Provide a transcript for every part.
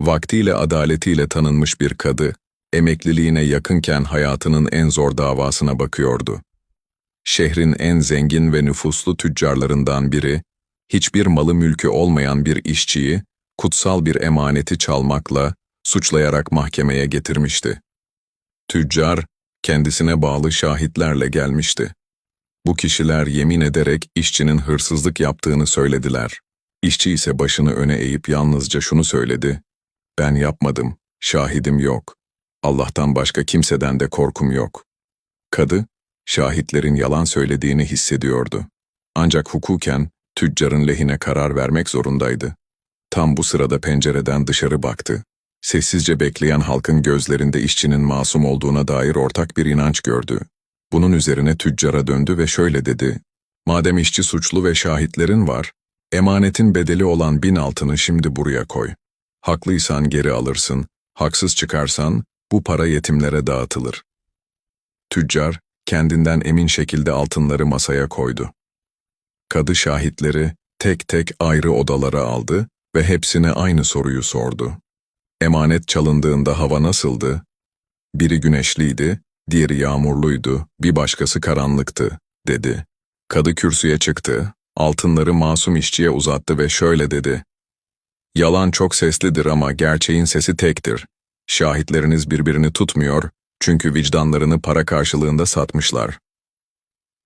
Vaktiyle adaletiyle tanınmış bir kadı, emekliliğine yakınken hayatının en zor davasına bakıyordu. Şehrin en zengin ve nüfuslu tüccarlarından biri, hiçbir malı mülkü olmayan bir işçiyi, kutsal bir emaneti çalmakla, suçlayarak mahkemeye getirmişti. Tüccar, kendisine bağlı şahitlerle gelmişti. Bu kişiler yemin ederek işçinin hırsızlık yaptığını söylediler. İşçi ise başını öne eğip yalnızca şunu söyledi. Ben yapmadım, şahidim yok. Allah'tan başka kimseden de korkum yok. Kadı, şahitlerin yalan söylediğini hissediyordu. Ancak hukuken tüccarın lehine karar vermek zorundaydı. Tam bu sırada pencereden dışarı baktı. Sessizce bekleyen halkın gözlerinde işçinin masum olduğuna dair ortak bir inanç gördü. Bunun üzerine tüccara döndü ve şöyle dedi. Madem işçi suçlu ve şahitlerin var, emanetin bedeli olan bin altını şimdi buraya koy. Haklıysan geri alırsın, haksız çıkarsan bu para yetimlere dağıtılır. Tüccar, kendinden emin şekilde altınları masaya koydu. Kadı şahitleri tek tek ayrı odalara aldı ve hepsine aynı soruyu sordu. Emanet çalındığında hava nasıldı? Biri güneşliydi, diğeri yağmurluydu, bir başkası karanlıktı, dedi. Kadı kürsüye çıktı, altınları masum işçiye uzattı ve şöyle dedi. Yalan çok seslidir ama gerçeğin sesi tektir. Şahitleriniz birbirini tutmuyor çünkü vicdanlarını para karşılığında satmışlar.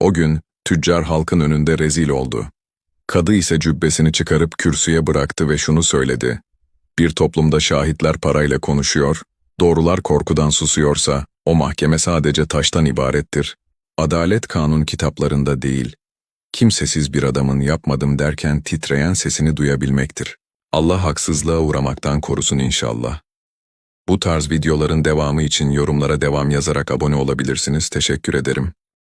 O gün tüccar halkın önünde rezil oldu. Kadı ise cübbesini çıkarıp kürsüye bıraktı ve şunu söyledi. Bir toplumda şahitler parayla konuşuyor, doğrular korkudan susuyorsa o mahkeme sadece taştan ibarettir. Adalet kanun kitaplarında değil, kimsesiz bir adamın yapmadım derken titreyen sesini duyabilmektir. Allah haksızlığa uğramaktan korusun inşallah. Bu tarz videoların devamı için yorumlara devam yazarak abone olabilirsiniz. Teşekkür ederim.